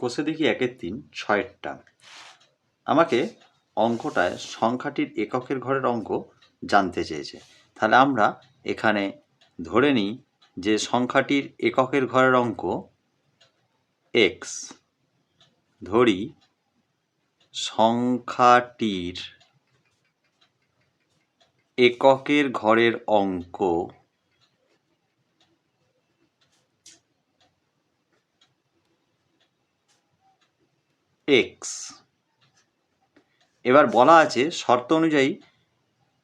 কষে দেখি একের তিন ছয়েরটা আমাকে অঙ্কটায় সংখ্যাটির এককের ঘরের অঙ্ক জানতে চেয়েছে। তাহলে আমরা এখানে ধরে নিই যে সংখ্যাটির এককের ঘরের অঙ্ক এক্স ধরি সংখ্যাটির এককের ঘরের অঙ্ক এক্স এবার বলা আছে শর্ত অনুযায়ী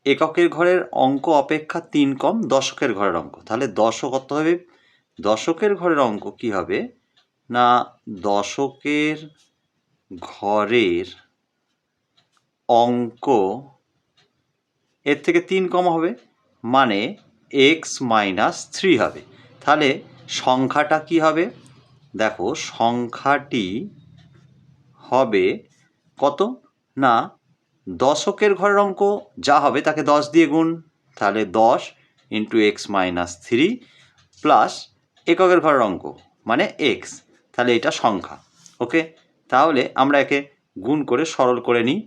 এককের ঘরের অঙ্ক অপেক্ষা তিন কম দশকের ঘরের অঙ্ক। তাহলে দশক কত হবে, দশকের ঘরের অঙ্ক কি হবে? না, দশকের ঘরের অঙ্ক এর থেকে তিন কম হবে মানে এক্স মাইনাস থ্রি হবে। তাহলে সংখ্যাটা কি হবে? দেখো, সংখ্যাটি হবে কত? না, দশকের ঘরের অঙ্ক যা হবে তাকে দশ দিয়ে গুণ। তাহলে দশ into X minus three plus এককের ঘরের অঙ্ক মানে এক্স তাহলে এটা সংখ্যা ওকে তাহলে আমরা একে গুণ করে সরল করে নিই।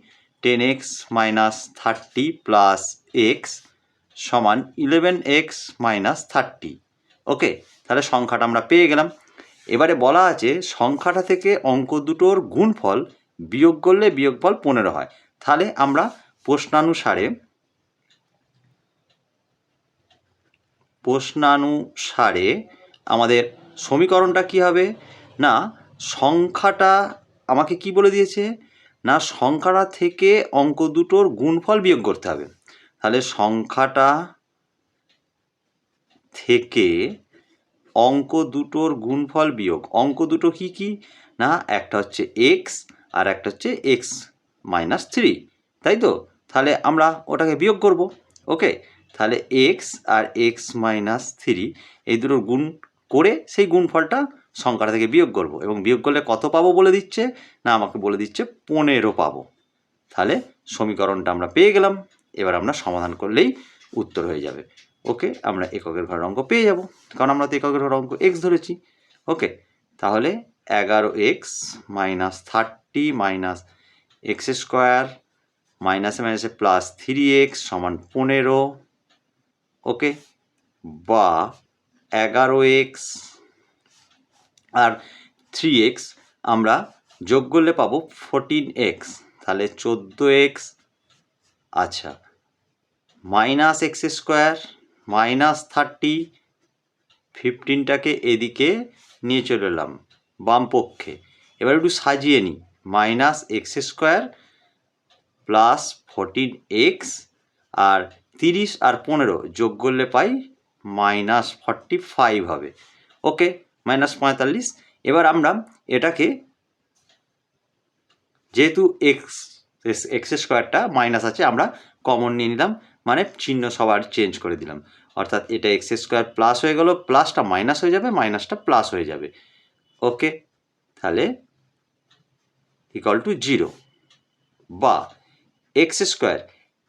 Ten X minus thirty plus X সমান eleven X minus thirty okay তাহলে সংখ্যাটা আমরা পেয়ে গেলাম। এবারে বলা আছে, সংখ্যাটা থেকে অঙ্ক দুটোর গুণফল বিয়োগ করলে বিয়োগফল পনেরো হয়। তাহলে আমরা প্রশ্নানুসারে প্রশ্নানুসারে আমাদের সমীকরণটা কি হবে? না, সংখ্যাটা আমাকে কি বলে দিয়েছে? না, সংখ্যাটা থেকে অঙ্ক দুটোর গুণফল বিয়োগ করতে হবে। তাহলে সংখ্যাটা থেকে অঙ্ক দুটোর গুণফল বিয়োগ। অঙ্ক দুটো কি কি? না, একটা হচ্ছে এক্স আর একটা হচ্ছে এক্স মাইনাস থ্রি তাই তো? তাহলে আমরা ওটাকে বিয়োগ করব। ওকে? তাহলে এক্স আর এক্স মাইনাস থ্রি এই দুটোর গুণ করে সেই গুণফলটা সংখ্যাটা থেকে বিয়োগ করব। এবং বিয়োগ করলে কত পাবো বলে দিচ্ছে? না, আমাকে বলে দিচ্ছে পনেরো পাবো। তাহলে সমীকরণটা আমরা পেয়ে গেলাম। এবার আমরা সমাধান করলেই উত্তর হয়ে যাবে। ওকে, আমরা এককের ঘরের অঙ্ক পেয়ে যাব। কারণ আমরা তো এককের ঘরের অঙ্ক এক্স ধরেছি। ওকে, তাহলে এগারো X minus thirty minus X square মাইনাসে মাইনাসে প্লাস থ্রি এক্স সমান পনেরো। ওকে, বা এগারো এক্স আর থ্রি এক্স আমরা যোগ করলে পাবো ফোরটিন এক্স তাহলে চোদ্দ এক্স আচ্ছা minus X square minus thirty ফিফটিনটাকে এদিকে নিয়ে চলে এলাম, বাম পক্ষে। এবার একটু সাজিয়ে নিই। Minus x square plus fourteen x আর তিরিশ আর পনেরো যোগ করলে পাই মাইনাস ফর্টি ফাইভ হবে। ওকে, মাইনাস পঁয়তাল্লিশ। এবার আমরা এটাকে যেহেতু এক্স এক্স স্কোয়ারটা মাইনাস আছে, আমরা কমন নিয়ে নিলাম। মানে চিহ্ন সবার চেঞ্জ করে দিলাম। অর্থাৎ এটা এক্স স্কোয়ার প্লাস হয়ে গেল প্লাসটা মাইনাস হয়ে যাবে মাইনাসটা প্লাস হয়ে যাবে। ওকে তাহলে ইকাল টু জিরো বা এক্স স্কোয়ার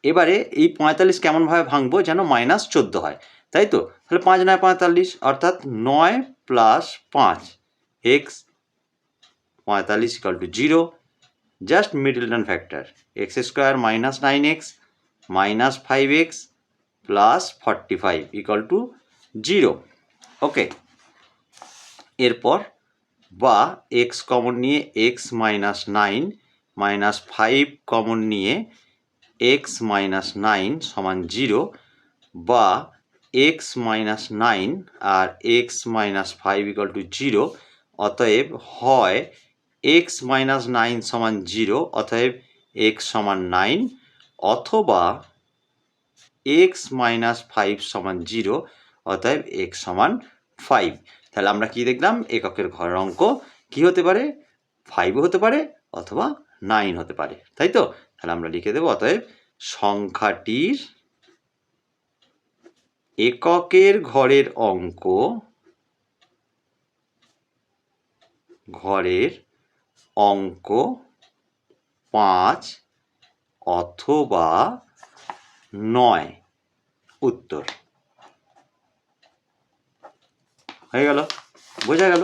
এবারে এই পঁয়তাল্লিশ কেমনভাবে ভাঙবো যেন মাইনাস চোদ্দ হয়? তাই তো? তাহলে পাঁচ নয় পঁয়তাল্লিশ, অর্থাৎ নয় প্লাস পাঁচ এক্স পঁয়তাল্লিশ equal to zero just middle term factor x square minus nine x minus five x plus forty five equal to zero okay এরপর বা এক্স কমন নিয়ে x minus nine minus five common নিয়ে x minus nine সমান zero বা x minus nine R x minus five equal to zero অতএব হয় x minus nine সমান zero অতএব এক্স সমান নাইন অথবা এক্স মাইনাস ফাইভ সমান জিরো অতএব এক্স সমান ফাইভ তাহলে আমরা কি দেখলাম? এককের ঘরের অঙ্ক কি হতে পারে? ফাইভও হতে পারে, অথবা নাইন হতে পারে। তাই তো? তাহলে আমরা লিখে দেবো, অতএব সংখ্যাটির এককের ঘরের অঙ্ক ঘরের অঙ্ক পাঁচ অথবা নয়। উত্তর। হয়ে গেল? বোঝা গেল?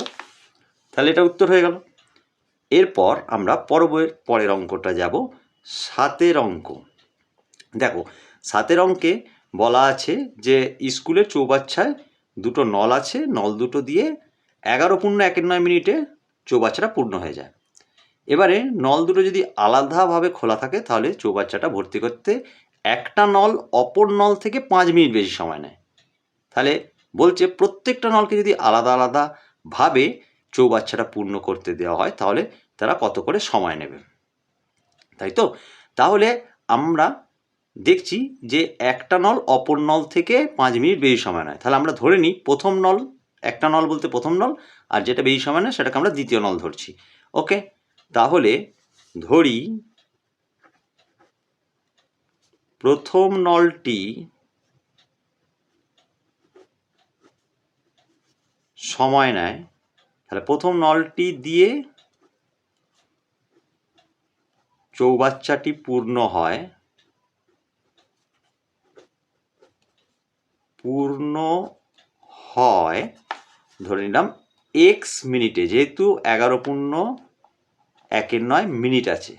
তাহলে এটা উত্তর হয়ে গেল। এরপর আমরা পরবের পরের অঙ্কটা যাব সাতের অঙ্ক। দেখো, সাতের অঙ্কে বলা আছে যে স্কুলের চৌবাচ্চায় দুটো নল আছে, নল দুটো দিয়ে এগারো পূর্ণ একের নয় মিনিটে চৌবাচ্চাটা পূর্ণ হয়ে যায়। এবারে নল দুটো যদি আলাদাভাবে খোলা থাকে, তাহলে চৌবাচ্চাটা ভর্তি করতে একটা নল অপর নল থেকে পাঁচ মিনিট বেশি সময় নেয়। তাহলে বলছে প্রত্যেকটা নলকে যদি আলাদা আলাদাভাবে চৌবাচ্চাটা পূর্ণ করতে দেওয়া হয়, তাহলে তারা কত করে সময় নেবে? তাই তো? তাহলে আমরা দেখছি যে একটা নল অপর নল থেকে পাঁচ মিনিট বেশি সময় নেয়। তাহলে আমরা ধরে নিই প্রথম নল, একটা নল বলতে প্রথম নল, আর যেটা বেশি সময় নেয় সেটাকে আমরা দ্বিতীয় নল ধরছি। ওকে? তাহলে ধরি প্রথম নলটি সময় নেয়। তাহলে প্রথম নলটি দিয়ে চৌবাচ্চাটি পূর্ণ হয়। পূর্ণ হয়, ধরে নিলাম এক্স মিনিটে, যেহেতু এগারো পূর্ণ একের নয় মিনিট আছে।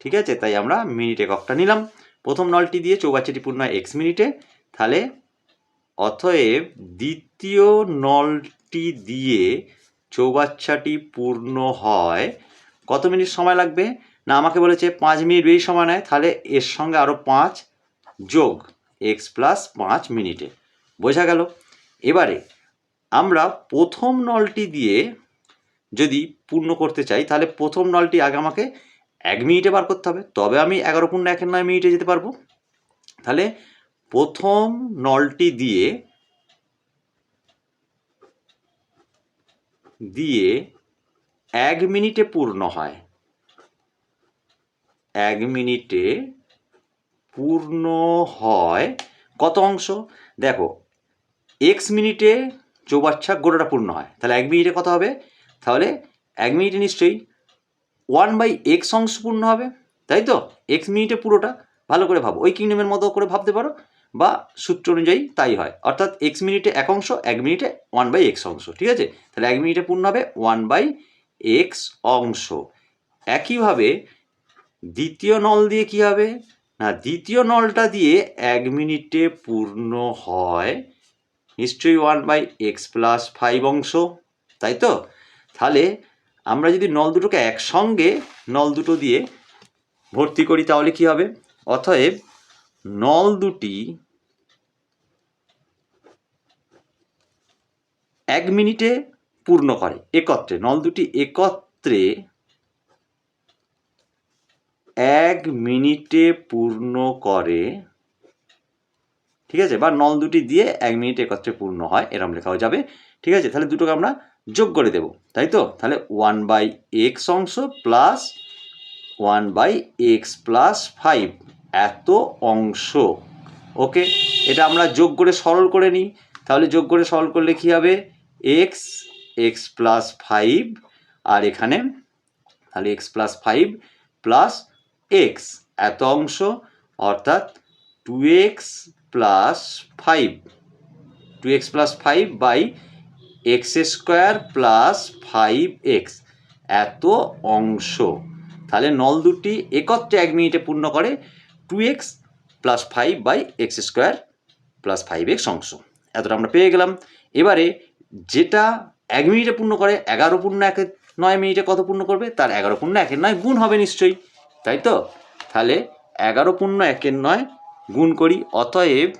ঠিক আছে? তাই আমরা মিনিট এককটা নিলাম। প্রথম নলটি দিয়ে চৌবাচ্চাটি পূর্ণ হয় এক্স মিনিটে। তাহলে অতএব দ্বিতীয় নলটি দিয়ে চৌবাচ্চাটি পূর্ণ হয় কত মিনিট সময় লাগবে? না, আমাকে বলেছে পাঁচ মিনিট বেশি সময় নেয়। তাহলে এর সঙ্গে আরও পাঁচ যোগ এক্স প্লাস পাঁচ মিনিটে। বোঝা গেল? এবারে আমরা প্রথম নলটি দিয়ে যদি পূর্ণ করতে চাই, তাহলে প্রথম নলটি আগে আমাকে এক মিনিটে বার করতে হবে। তবে আমি এগারো পূর্ণ একের নয় মিনিটে যেতে পারব। তাহলে প্রথম নলটি দিয়ে দিয়ে এক মিনিটে পূর্ণ হয়। এক মিনিটে পূর্ণ হয় কত অংশ? দেখো, এক্স মিনিটে চৌবাচ্চা গোটাটা পূর্ণ হয়। তাহলে এক মিনিটে কত হবে? তাহলে এক মিনিটে নিশ্চয়ই ওয়ান বাই এক্স অংশ পূর্ণ হবে, তাই তো? এক্স মিনিটে পুরোটা, ভালো করে ভাবো। ওই কিংডমের মতো করে ভাবতে পারো, বা সূত্র অনুযায়ী তাই হয়। অর্থাৎ এক্স মিনিটে এক অংশ, এক মিনিটে ওয়ান বাই এক্স অংশ, ঠিক আছে? তাহলে এক মিনিটে পূর্ণ হবে ওয়ান বাই এক্স অংশ। একইভাবে দ্বিতীয় নল দিয়ে কি হবে? না, দ্বিতীয় নলটা দিয়ে এক মিনিটে পূর্ণ হয়, নিশ্চয়ই one by x plus five অংশ, তাই তো? তাহলে আমরা যদি নল দুটোকে একসঙ্গে নল দুটো দিয়ে ভর্তি করি তাহলে কি হবে? অতএব নল দুটি এক মিনিটে পূর্ণ করে, একত্রে, নল দুটি একত্রে এক মিনিটে পূর্ণ করে, ঠিক আছে? বা নল দুটি দিয়ে এক মিনিট একত্রে পূর্ণ হয়, এরম লেখাও যাবে, ঠিক আছে? তাহলে দুটোকে আমরা যোগ করে দেব, তাই তো? তাহলে ওয়ান বাই এক্স অংশ plus one by x plus five এত অংশ। ওকে এটা আমরা যোগ করে সরল করে নিই। তাহলে যোগ করে সরল করলে কী হবে? এক্স এক্স প্লাস ফাইভ আর এখানে তাহলে x plus five plus x এত অংশ, অর্থাৎ two x plus five two x plus five by x square plus five x এত অংশ। তাহলে নল দুটি একত্রে এক মিনিটে পূর্ণ করে two x plus five by x square plus five x অংশ। এতটা আমরা পেয়ে গেলাম। এবারে যেটা এক মিনিটে পূর্ণ করে এগারো পূর্ণ একে নয় মিনিটে কত পূর্ণ করবে? তার এগারো পূর্ণ একের নয় গুণ হবে নিশ্চয়ই, তাই তো? তাহলে এগারো পূর্ণ একের নয় গুণ করি, অতএব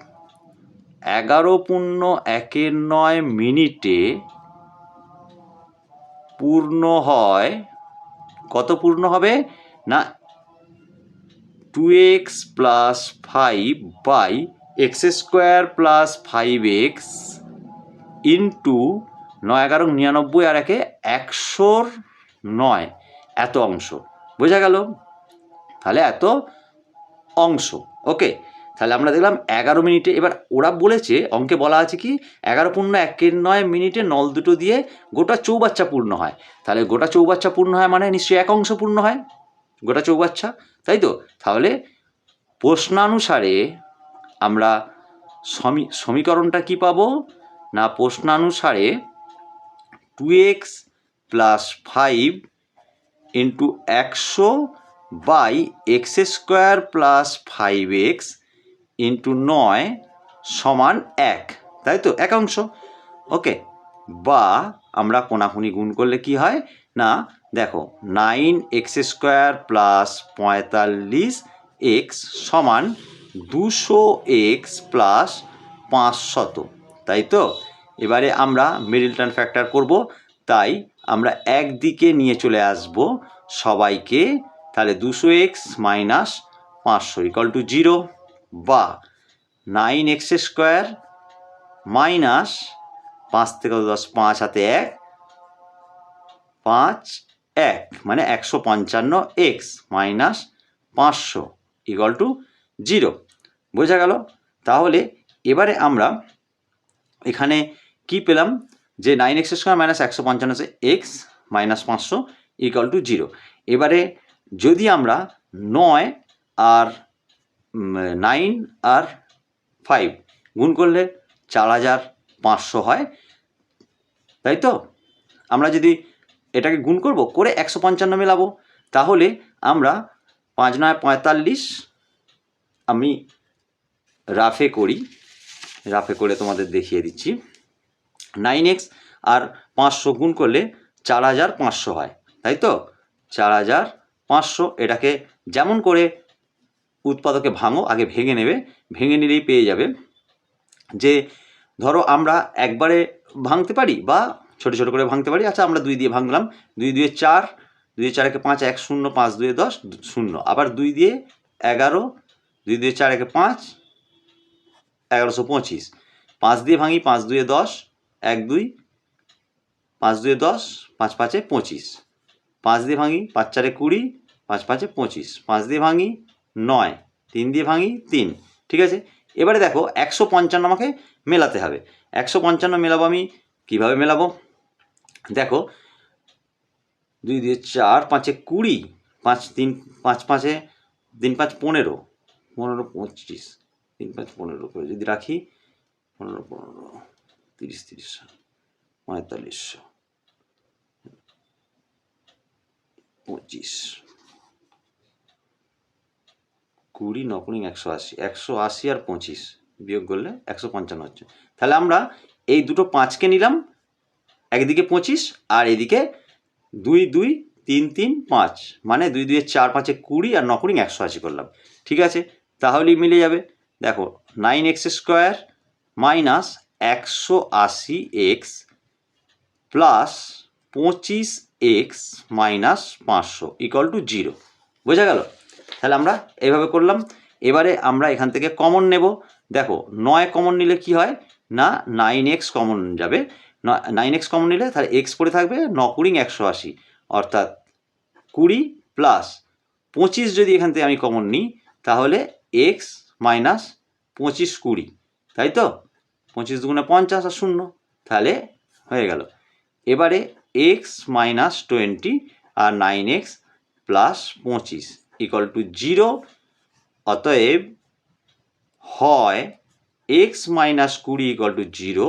এগারো পূর্ণ একের নয় মিনিটে পূর্ণ হয়, কত পূর্ণ হবে? না two x plus five by x square plus five x into নয়, এগারো, নিরানব্বই আর একে একশোর নয়, এত অংশ। বোঝা গেল? তাহলে এত অংশ। ওকে তাহলে আমরা দেখলাম এগারো মিনিটে, এবার ওরা বলেছে, অঙ্কে বলা আছে কি, এগারো পূর্ণ একের নয় মিনিটে নল দুটো দিয়ে গোটা চৌবাচ্চা পূর্ণ হয়। তাহলে গোটা চৌবাচ্চা পূর্ণ হয় মানে নিশ্চয়ই এক অংশ পূর্ণ হয়, গোটা চৌবাচ্চা, তাই তো? তাহলে প্রশ্নানুসারে আমরা সমী, সমীকরণটা কি পাবো? না, প্রশ্নানুসারে two x plus five into একশো by x square plus five x into নয় সমান এক, তাই তো? একাংশ ওকে, বা আমরা কোনাকুনি গুণ করলে কি হয়? না, দেখো নাইন এক্স স্কোয়ার প্লাস পঁয়তাল্লিশ এক্স সমান দুশো এক্স প্লাস পাঁচশত, তাই তো? এবারে আমরা মিডিল টার্ম ফ্যাক্টর করব, তাই আমরা একদিকে নিয়ে চলে আসব সবাইকে, তাহলে দুশো এক্স মাইনাস পাঁচশো ইকাল টু জিরো বা নাইন এক্স স্কোয়ার মাইনাস পাঁচ থেকে দশ, পাঁচ হাতে এক, পাঁচ এক মানে একশো পঞ্চান্ন এক্স মাইনাস পাঁচশো ইকাল টু জিরো। বোঝা গেল? তাহলে এবারে আমরা এখানে কি পেলাম? যে নাইন এক্স স্কোয়ার মাইনাস একশো পঞ্চান্ন এক্স মাইনাস পাঁচশো ইকাল টু জিরো। এবারে যদি আমরা নয় আর নাইন আর ফাইভ গুণ করলে চার হাজার পাঁচশো হয়। তাই তো? আমরা যদি এটাকে গুণ করব, করে একশো পঞ্চান্ন মেলাবো, তাহলে আমরা পাঁচ নয় পঁয়তাল্লিশ আমি রাফে করি। রাফে করে তোমাদের দেখিয়ে দিচ্ছি। নাইন এক্স আর পাঁচশো গুণ করলে চার হাজার পাঁচশো হয়। তাই তো? চার হাজার পাঁচশো। এটাকে যেমন করে উৎপাদকে ভাঙো, আগে ভেঙে নেবে, ভেঙে নিলেই পেয়ে যাবে। যে ধরো আমরা একবারে ভাঙতে পারি বা ছোটো ছোটো করে ভাঙতে পারি আচ্ছা আমরা দুই দিয়ে ভাঙলাম, দুই দুয়ে চার, দুই চার একে পাঁচ এক শূন্য, পাঁচ দুয়ে দশ শূন্য, আবার দুই দিয়ে এগারো, দুই দুয়ে চার একে পাঁচ এগারোশো পঁচিশ, পাঁচ দিয়ে ভাঙি, পাঁচ দুয়ে দশ, এক দুই, পাঁচ দুয়ে দশ, পাঁচ পাঁচে পঁচিশ, পাঁচ দিয়ে ভাঙি, পাঁচ চারে কুড়ি, পাঁচ পাঁচে পঁচিশ, পাঁচ দিয়ে ভাঙি নয়। তিন দিয়ে ভাঙি তিন, ঠিক আছে? এবারে দেখো, একশো পঞ্চান্ন আমাকে মেলাতে হবে। একশো পঞ্চান্ন মেলাবো আমি, কীভাবে মেলাবো? দেখো, দুই দিয়ে চার, পাঁচে কুড়ি, পাঁচ তিন, পাঁচ পাঁচে, তিন পাঁচ পনেরো পনেরো পঁচিশ, তিন পাঁচ পনেরো করে যদি রাখি, পনেরো পনেরো, তিরিশ তিরিশ পঁয়তাল্লিশশো পঁচিশ কুড়ি নকুড়ি একশো আশি একশো আশি আর পঁচিশ বিয়োগ করলে একশো পঞ্চান্ন হচ্ছে। তাহলে আমরা এই দুটো পাঁচকে নিলাম, একদিকে পঁচিশ আর এদিকে দুই দুই, তিন তিন, পাঁচ। মানে দুই দুইয়ের চার, পাঁচে কুড়ি আর নকুড়ি একশো আশি করলাম। ঠিক আছে? তাহলেই মিলে যাবে। দেখো, নাইন এক্স স্কোয়ার মাইনাস একশো আশি এক্স প্লাস পঁচিশ এক্স মাইনাস পাঁচশো ইকুয়াল টু জিরো। বোঝা গেল? তাহলে আমরা এইভাবে করলাম। এবারে আমরা এখান থেকে কমন নেব। দেখো, নয় কমন নিলে কি হয়? না নাইন এক্স কমন যাবে। নাইন এক্স কমন নিলে তাহলে এক্স পড়ে থাকবে ন কুড়ি একশো আশি। অর্থাৎ কুড়ি প্লাস পঁচিশ যদি এখান থেকে আমি কমন নিই, তাহলে এক্স মাইনাস পঁচিশ কুড়ি। তাই তো? পঁচিশ দুগুণে পঞ্চাশ আর শূন্য, তাহলে হয়ে গেল। এবারে এক্স মাইনাস টোয়েন্টি আর নাইন এক্স প্লাস পঁচিশ। ইকুয়াল টু জিরো অতএব হয় এক্স মাইনাস কুড়ি ইকুয়াল টু জিরো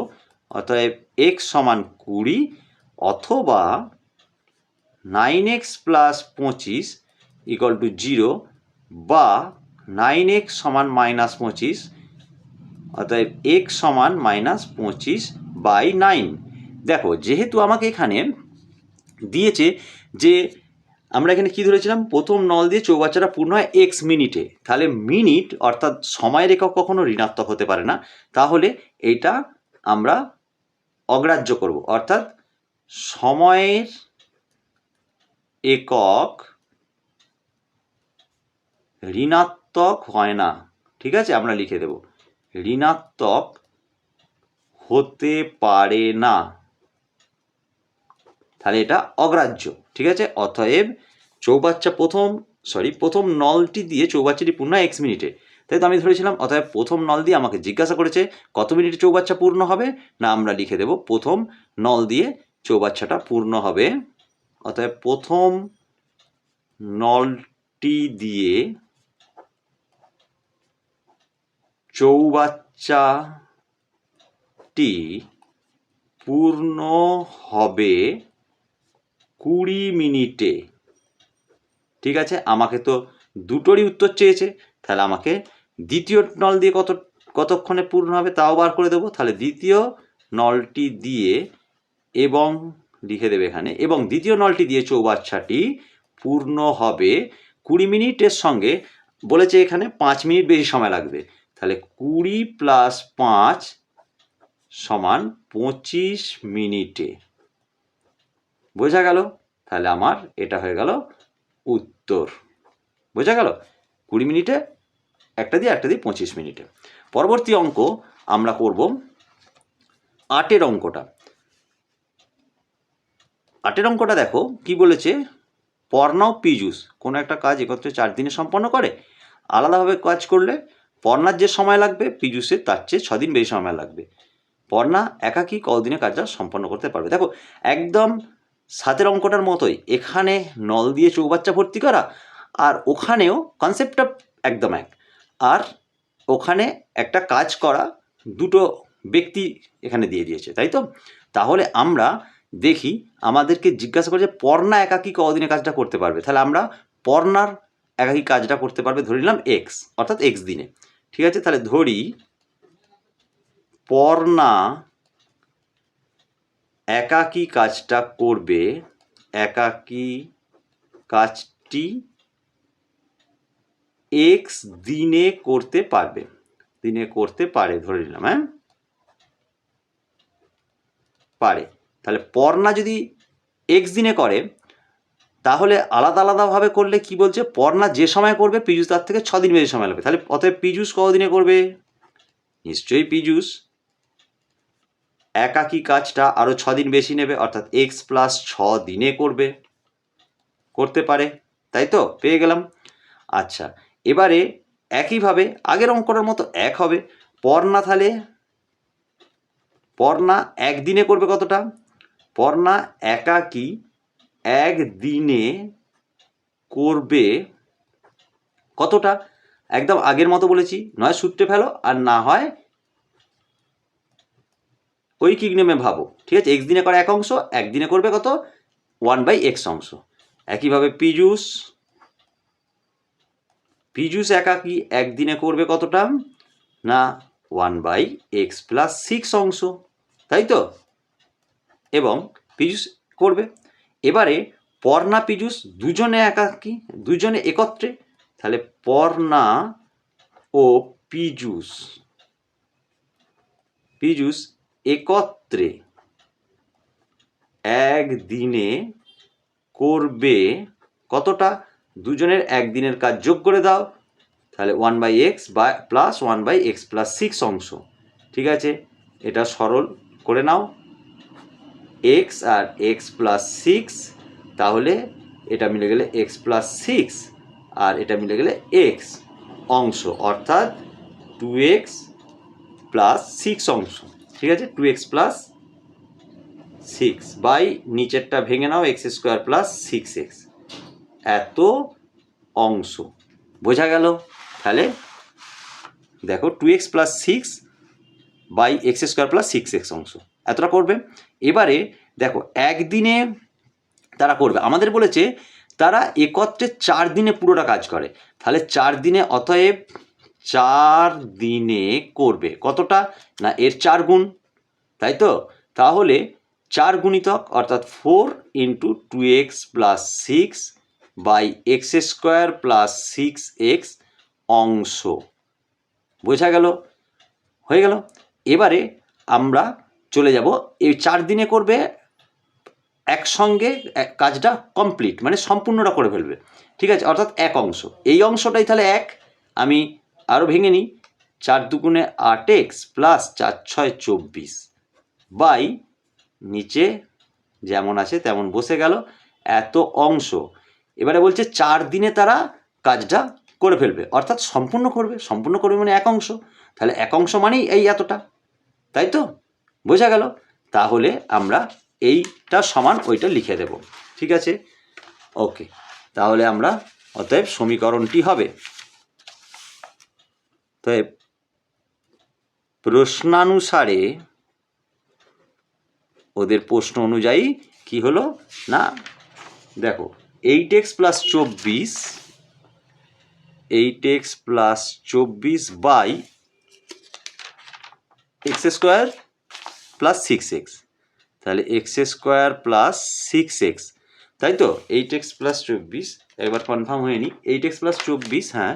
অতএব এক্স সমান কুড়ি অথবা নাইন এক্স প্লাস পঁচিশ ইকুয়াল টু জিরো বা নাইন এক্স সমান মাইনাস পঁচিশ, অতএব এক্স সমান মাইনাস পঁচিশ বাই নাইন দেখো, যেহেতু আমাকে এখানে দিয়েছে যে আমরা এখানে কি ধরেছিলাম? প্রথম নল দিয়ে চৌবাচ্চাটা পূর্ণ হয় এক্স মিনিটে। তাহলে মিনিট অর্থাৎ সময়ের একক কখনো ঋণাত্মক হতে পারে না। তাহলে এটা আমরা অগ্রাহ্য করব। অর্থাৎ সময়ের একক ঋণাত্মক হয় না। ঠিক আছে? আমরা লিখে দেব। ঋণাত্মক হতে পারে না। তাহলে এটা অগ্রাহ্য। ঠিক আছে? অতএব চৌবাচ্চা প্রথম সরি প্রথম নলটি দিয়ে চৌবাচ্চাটি পূর্ণ হয় এক্স মিনিটে। তাই তো আমি ধরেছিলাম, অতএব প্রথম নল দিয়ে আমাকে জিজ্ঞাসা করেছে, কত মিনিটে চৌবাচ্চা পূর্ণ হবে? না, আমরা লিখে দেব, প্রথম নল দিয়ে চৌবাচ্চাটা পূর্ণ হবে। অতএব প্রথম নলটি দিয়ে চৌবাচ্চাটি পূর্ণ হবে কুড়ি মিনিটে। ঠিক আছে? আমাকে তো দুটোরই উত্তর চেয়েছে। তাহলে আমাকে দ্বিতীয় নল দিয়ে কত, কতক্ষণে পূর্ণ হবে তাও বার করে দেবো। তাহলে দ্বিতীয় নলটি দিয়ে এবং লিখে দেবে এখানে, এবং দ্বিতীয় নলটি দিয়ে চৌবাচ্চাটি পূর্ণ হবে কুড়ি মিনিটের সঙ্গে। বলেছে এখানে পাঁচ মিনিট বেশি সময় লাগবে। তাহলে কুড়ি প্লাস পাঁচ সমান পঁচিশ মিনিটে। বোঝা গেল? তাহলে আমার এটা হয়ে গেল উত্তর। বোঝা গেল? কুড়ি মিনিটে, একটা দিয়ে একটা দিয়ে পঁচিশ মিনিটে। পরবর্তী অঙ্ক আমরা করব আটের অঙ্কটা। আটের অঙ্কটা দেখো, কি বলেছে? পর্ণাও পিজুস কোনো একটা কাজ একত্রে চার দিনে সম্পন্ন করে। আলাদাভাবে কাজ করলে পর্ণার যে সময় লাগবে পিজুসের তার চেয়ে ছদিন বেশি সময় লাগবে। পর্ণা একাকী কদিনে কাজটা সম্পন্ন করতে পারবে? দেখো, একদম সাতের অঙ্কটার মতোই, এখানে নল দিয়ে চৌবাচ্চা ভর্তি করা আর ওখানেও কনসেপ্টটা একদম এক। আর ওখানে একটা কাজ করা দুটো ব্যক্তি এখানে দিয়ে দিয়েছে, তাই তো? তাহলে আমরা দেখি আমাদেরকে জিজ্ঞাসা করে যে পর্ণা একাকী কদিনে কাজটা করতে পারবে? তাহলে আমরা পর্ণার একাকী কাজটা করতে পারবে ধরে নিলাম এক্স অর্থাৎ এক্স দিনে। ঠিক আছে? তাহলে ধরি পর্ণা একাকী কাজটা করবে, একাকী কাজটি এক্স দিনে করতে পারবে। দিনে করতে পারে, ধরে নিলাম হ্যাঁ? পারে। তাহলে পর্ণা যদি এক্স দিনে করে, তাহলে আলাদা আলাদাভাবে করলে কি বলছে? পর্ণা যে সময় করবে পিজুস তার থেকে দিন বেশি সময় লাগবে। তাহলে অতএব পিজুস কদিনে করবে? নিশ্চয়ই পিজুস একাকী কাজটা আরও দিন বেশি নেবে, অর্থাৎ এক্স প্লাস ছ দিনে করবে। করতে পারে, তাই তো? পেয়ে গেলাম। আচ্ছা এবারে একইভাবে আগের অঙ্কটার মতো এক হবে। পর্ণা তাহলে, পর্ণা একদিনে করবে কতটা? পর্ণা একাকী একদিনে করবে কতটা? একদম আগের মতো বলেছি, নয় সূত্রে ফেলো আর না হয় ঐকিক নেমে ভাবো, ঠিক আছে? এক্স দিনে করে এক অংশ একদিনে করবে কত? ওয়ান বাই এক্স অংশ। একইভাবে পিজুস পিজুস একাকি একদিনে করবে কতটা? না one by x plus six অংশ, তাই তো? এবং পিজুস করবে। এবারে পর্ণা পিজুস দুজনে একাকি, দুজনে একত্রে, তাহলে পর্ণা ও পিজুস পিজুস একত্রে একদিনে করবে কতটা? দুজনের একদিনের কাজ যোগ করে দাও। তাহলে ওয়ান বাই এক্স বা plus one by x plus six অংশ। ঠিক আছে? এটা সরল করে নাও। এক্স আর এক্স প্লাস সিক্স তাহলে এটা মিলে গেলে এক্স প্লাস সিক্স আর এটা মিলে গেলে এক্স অংশ। অর্থাৎ টু এক্স প্লাস সিক্স অংশ। ঠিক আছে? Two x plus six by নিচেরটা ভেঙে নাও x square plus six x এত অংশ। বোঝা গেল? তাহলে দেখো two x plus six by x square plus six x অংশ। এতটা করবে। এবারে দেখো, একদিনে তারা করবে। আমাদের বলেছে তারা একত্রে চার দিনে পুরোটা কাজ করে। তাহলে চার দিনে অতএব চার দিনে করবে। কতটা? না, এর চার গুণ, তাই তো? তাহলে চার গুণিতক, অর্থাৎ four into two x plus six by x square plus six x অংশ। বোঝা গেল? হয়ে গেল? এবারে আমরা চলে যাব। এই চার দিনে করবে একসঙ্গে এক- কাজটা কমপ্লিট মানে সম্পূর্ণটা করে ফেলবে। ঠিক আছে? অর্থাৎ এক অংশ। এই অংশটাই তাহলে এক। আমি আরও ভেঙে নিই। চার দুগুণে আট এক্স প্লাস চার ছয় চব্বিশ। বাই, নিচে যেমন আছে তেমন বসে গেল এত অংশ। এবারে বলছে চার দিনে তারা কাজটা করে ফেলবে, অর্থাৎ সম্পূর্ণ করবে। সম্পূর্ণ করবে মানে এক অংশ। তাহলে এক অংশ মানেই এই এতটা, তাই তো? বোঝা গেল? তাহলে আমরা এইটা সমান ওইটা লিখে দেব। ঠিক আছে? ওকে, তাহলে আমরা অতএব সমীকরণটি হবে। অতএব প্রশ্নানুসারে ওদের প্রশ্ন অনুযায়ী কি হলো? না, দেখো এইট এক্স প্লাস চব্বিশ এইট এক্স প্লাস চব্বিশ by x square plus six x তাহলে x square plus six x তাই তো? এইট এক্স প্লাস চব্বিশ, একবার কনফার্ম হয়ে নি এইট এক্স প্লাস চব্বিশ হ্যাঁ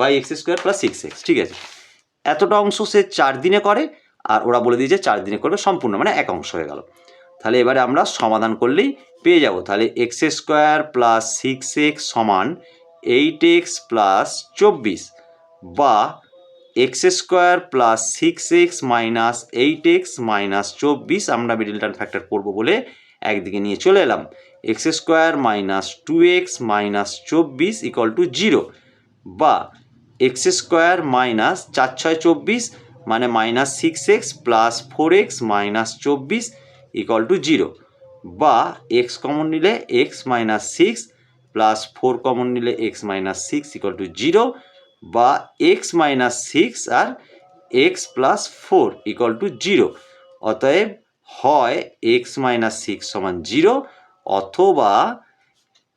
by x square plus six x ঠিক আছে? এতটা অংশ সে চার দিনে করে, আর ওরা বলে দিয়েছে চার দিনে করবে সম্পূর্ণ মানে এক অংশ হয়ে গেল। তাহলে এবারে আমরা সমাধান করলেই পেয়ে যাব। তাহলে x square plus six x সমান এইট এক্স প্লাস চব্বিশ বা x square plus six x minus eight x minus চব্বিশ আমরা মিডিল টার্ম ফ্যাক্টর করব বলে একদিকে নিয়ে চলে এলাম। X square minus two x minus চব্বিশ ইকুয়াল টু জিরো বা এক্স স্কোয়ার মাইনাস চার ছয় চব্বিশ মানে minus six x plus four x minus চব্বিশ ইকুয়াল টু জিরো। বা এক্স কমন নিলে x minus six plus four common নিলে x minus six equal to zero. বা x minus six R x plus four equal to zero. অতএব হয় x minus six সমান zero অথবা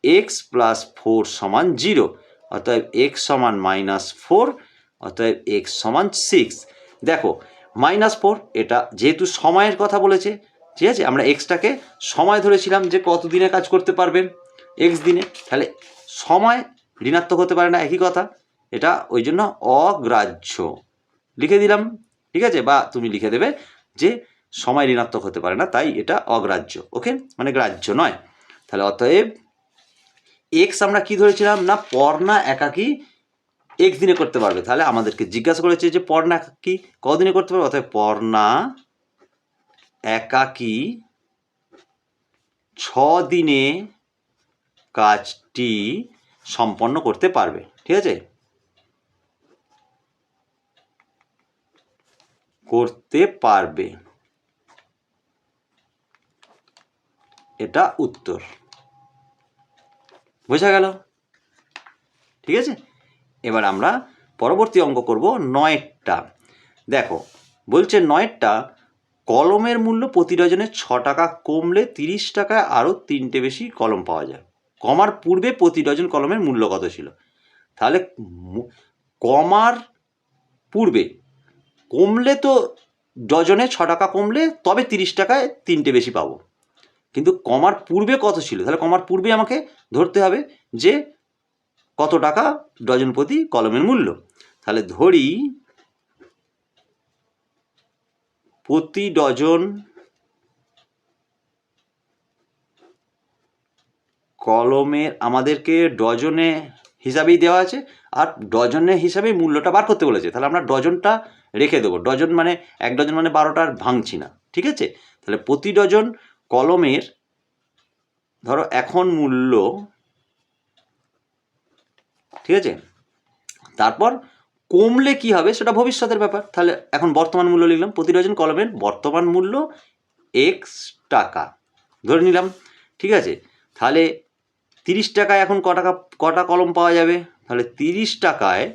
x plus four সমান zero. অতএব x সমান minus four অতএব এক্স সমান সিক্স দেখো, মাইনাস ফোর এটা যেহেতু সময়ের কথা বলেছে, ঠিক আছে? আমরা এক্সটাকে সময় ধরেছিলাম যে কত দিনে কাজ করতে পারবে এক্স দিনে। তাহলে সময় ঋণাত্মক হতে পারে না, একই কথা। এটা ওই জন্য অগ্রাহ্য। লিখে দিলাম, ঠিক আছে? বা তুমি লিখে দেবে যে সময় ঋণাত্মক হতে পারে না, তাই এটা অগ্রাহ্য। ওকে? মানে গ্রাহ্য নয়। তাহলে অতএব এক্স আমরা কি ধরেছিলাম? না, পর্ণা একাকি এক দিনে করতে পারবে। তাহলে আমাদেরকে জিজ্ঞাসা করেছে যে, পর্ণা একাকি কদিনে করতে পারবে? অর্থাৎ পর্ণা একাকি ছ দিনে কাজটি সম্পন্ন করতে পারবে। ঠিক আছে? করতে পারবে। এটা উত্তর। বোঝা গেল? ঠিক আছে? এবার আমরা পরবর্তী অঙ্ক করব নয়েরটা। দেখো, বলছে নয়েরটা, কলমের মূল্য প্রতি ডজনে ছ টাকা কমলে তিরিশ টাকায় আরও তিনটে বেশি কলম পাওয়া যায়। কমার পূর্বে প্রতি ডজন কলমের মূল্য কত ছিল? তাহলে কমার পূর্বে কমলে তো ডজনে ছ টাকা কমলে তবে তিরিশ টাকায় তিনটে বেশি পাবো। কিন্তু কমার পূর্বে কত ছিল? তাহলে কমার পূর্বে আমাকে ধরতে হবে যে কত টাকা ডজন প্রতি কলমের মূল্য। তাহলে ধরি প্রতি ডজন কলমের আমাদেরকে ডজনে হিসাবেই দেওয়া আছে আর ডজনে হিসাবেই মূল্যটা বার করতে বলেছে। তাহলে আমরা ডজনটা রেখে দেবো। ডজন মানে এক ডজন মানে বারোটা আর ভাঙছি না। ঠিক আছে? তাহলে প্রতি ডজন কলমের, ধরো এখন মূল্য, ঠিক আছে? তারপর কমলে কি হবে সেটা ভবিষ্যতের ব্যাপার। তাহলে এখন বর্তমান মূল্য লিখলাম, প্রতি ডজন কলমের বর্তমান মূল্য এক্স টাকা। ধরে নিলাম, ঠিক আছে? তাহলে তিরিশ টাকায় এখন ক টাকা কটা কলম পাওয়া যাবে? তাহলে তিরিশ টাকায়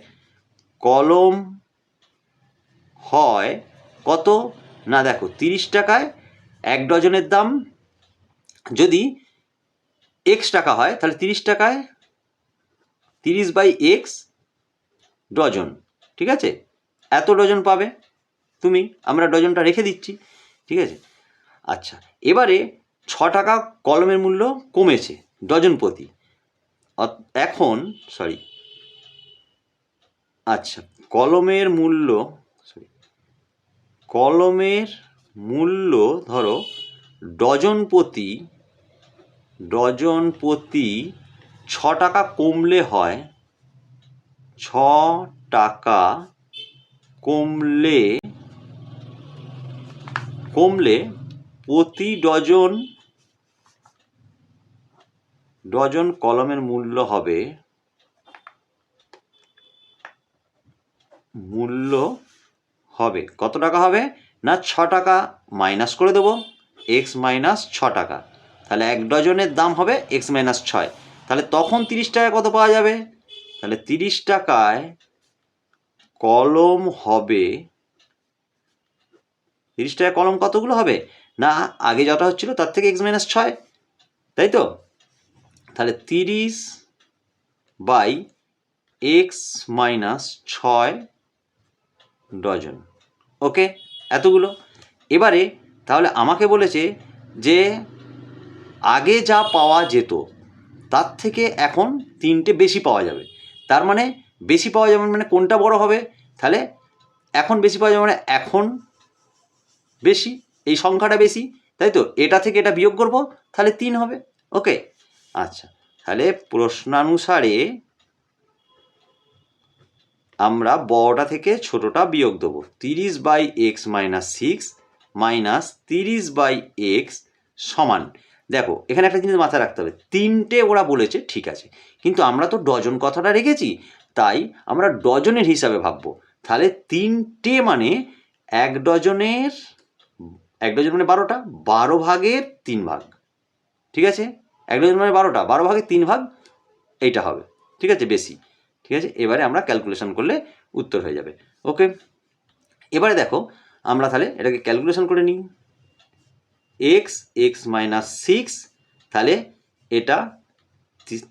কলম হয় কত? না দেখো, তিরিশ টাকায় এক ডজনের দাম। যদি এক্স টাকা হয়, তাহলে তিরিশ টাকায় তিরিশ বাই এক্স ডজন, ঠিক আছে? এত ডজন পাবে তুমি, আমরা ডজনটা রেখে দিচ্ছি, ঠিক আছে? আচ্ছা এবারে ছ টাকা কলমের মূল্য কমেছে ডজন প্রতি। এখন সরি আচ্ছা কলমের মূল্য সরি কলমের মূল্য ধরো ডজন প্রতি ডজন প্রতি ছ টাকা কমলে হয়, ছ টাকা কমলে কমলে প্রতি ডজন ডজন কলমের মূল্য হবে মূল্য হবে, কত টাকা হবে? না ছ টাকা মাইনাস করে দেবো এক্স মাইনাস ছ টাকা। তাহলে এক ডজনের দাম হবে এক্স মাইনাস ছয়। তাহলে তখন তিরিশ টাকায় কত পাওয়া যাবে? তাহলে তিরিশ টাকায় কলম হবে, তিরিশ টাকায় কলম কতগুলো হবে? না, আগে যটা হচ্ছিল তার থেকে এক্স মাইনাস ছয়, তাই তো? তাহলে তিরিশ বাই এক্স মাইনাস ছয় ডজন। ওকে? এতগুলো। এবারে তাহলে আমাকে বলেছে যে, আগে যা পাওয়া যেত, তার থেকে এখন তিনটে বেশি পাওয়া যাবে। তার মানে বেশি পাওয়া যাবে মানে কোনটা বড় হবে? তাহলে এখন বেশি পাওয়া যাবে মানে এখন বেশি, এই সংখ্যাটা বেশি, তাই তো? এটা থেকে এটা বিয়োগ করব, তাহলে তিন হবে। ওকে আচ্ছা তাহলে প্রশ্নানুসারে আমরা বড়টা থেকে ছোটটা বিয়োগ দেবো। তিরিশ by x minus six minus তিরিশ বাই এক্স সমান। দেখো, এখানে একটা জিনিস মাথায় রাখতে হবে। তিনটে ওরা বলেছে, ঠিক আছে। কিন্তু আমরা তো ডজন কথাটা রেখেছি, তাই আমরা ডজনের হিসাবে ভাববো। তাহলে তিনটে মানে এক ডজনের, এক ডজন মানে বারোটা, বারো ভাগের তিন ভাগ। ঠিক আছে? এক ডজন মানে বারোটা, বারো ভাগের তিন ভাগ, এইটা হবে। ঠিক আছে? বেশি। ঠিক আছে? এবারে আমরা ক্যালকুলেশন করলে উত্তর হয়ে যাবে। ওকে এবারে দেখো, আমরা তাহলে এটাকে ক্যালকুলেশন করে নিই। এক্স এক্স মাইনাস সিক্স তাহলে এটা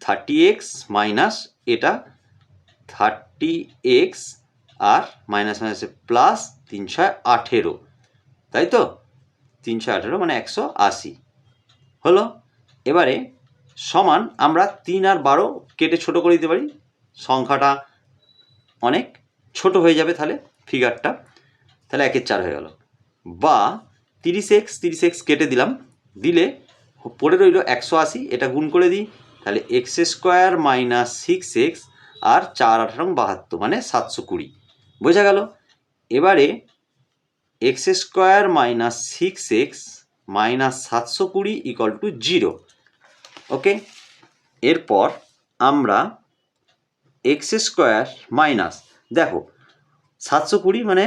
থার্টি এক্স মাইনাস এটা থার্টি এক্স আর মাইনাস মাইনাসে প্লাস তিন ছয় আঠেরো। তাই তো? তিনশো আঠেরো মানে একশো আশি। হলো? এবারে সমান আমরা তিন আর বারো কেটে ছোট করে দিতে পারি। সংখ্যাটা অনেক ছোট হয়ে যাবে তাহলে ফিগারটা তাহলে একের চার হয়ে গেল। বা তিরিশ এক্স তিরিশ এক্স কেটে দিলাম। দিলে পড়ে রইল একশো আশি, এটা গুণ করে দিই। তাহলে x square minus six x আর চার আঠারো বাহাত্তর মানে সাতশো কুড়ি। বোঝা গেল? এবারে x square minus six x minus সাতশো কুড়ি ইকুয়াল টু জিরো ওকে? এরপর আমরা এক্স স্কোয়ার মাইনাস, দেখো, সাতশো কুড়ি মানে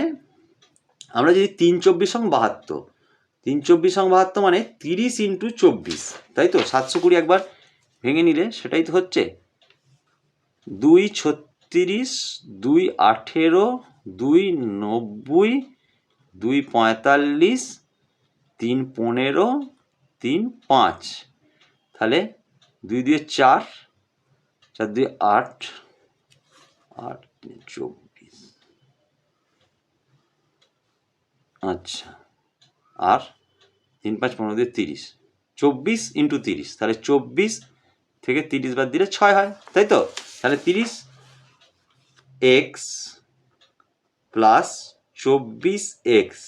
আমরা যদি তিন চব্বিশ সং বাহাত্তর, তিন চব্বিশ সং বাহাত্তর মানে তিরিশ ইন্টু চব্বিশ, তাই তো? সাতশো কুড়ি একবার ভেঙে নিলে সেটাই তো হচ্ছে। দুই ছত্রিশ, দুই আঠেরো, দুই নব্বই, দুই পঁয়তাল্লিশ, তিন পনেরো, তিন পাঁচ, তাহলে দুই দুই চার চার দুই আট আট চব্বিশ। আচ্ছা আর তিন, পাঁচ, পনেরো দিয়ে তিরিশ। চব্বিশ ইন্টু তিরিশ, তাহলে চব্বিশ থেকে তিরিশ বাদ দিলে ছয় হয়, তাই তো? তাহলে তিরিশ এক্স প্লাস চব্বিশ এক্স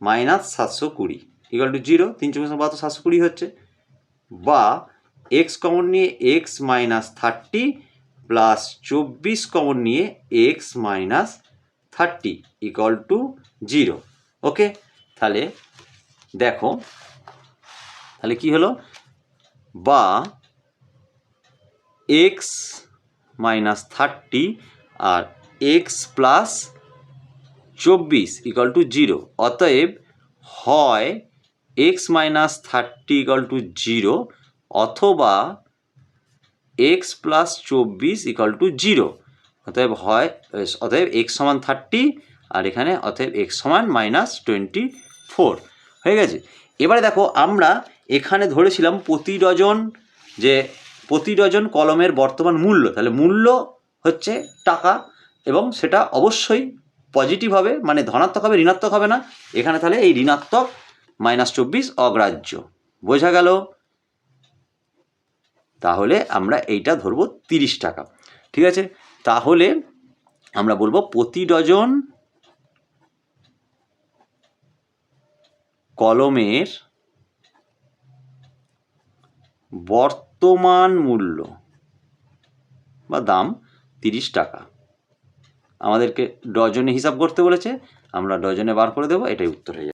মাইনাস সাতশো কুড়ি ইকাল টু জিরো তিন, চব্বিশ বাহাত্তর, সাতশো কুড়ি হচ্ছে। বা এক্স কমন নিয়ে এক্স মাইনাস থার্টি প্লাস চব্বিশ কমন নিয়ে x minus thirty equal to zero okay তাহলে দেখো, তাহলে কি হলো? বা এক্স মাইনাস থার্টি আর এক্স প্লাস চব্বিশ ইকাল টু জিরো অতএব হয় x minus thirty equal to zero অথবা এক্স প্লাস চব্বিশ ইকাল টু জিরো অতএব হয়, অতএব এক্স সমান থার্টি আর এখানে অতএব এক্স সমান মাইনাস টোয়েন্টি ফোর হয়ে গেছে। এবারে দেখো, আমরা এখানে ধরেছিলাম প্রতি ডজন, যে প্রতি ডজন কলমের বর্তমান মূল্য, তাহলে মূল্য হচ্ছে টাকা এবং সেটা অবশ্যই পজিটিভ হবে মানে ধনাত্মক হবে, ঋণাত্মক হবে না। এখানে তাহলে এই ঋণাত্মক মাইনাস চব্বিশ অগ্রাহ্য। বোঝা গেল? তাহলে আমরা এইটা ধরবো তিরিশ টাকা। ঠিক আছে? তাহলে আমরা বলব প্রতি ডজন কলমের বর্তমান মূল্য বা দাম তিরিশ টাকা। আমাদেরকে ডজনে হিসাব করতে বলেছে, আমরা ডজনে বার করে দেবো, এটাই উত্তর হয়ে যাবে।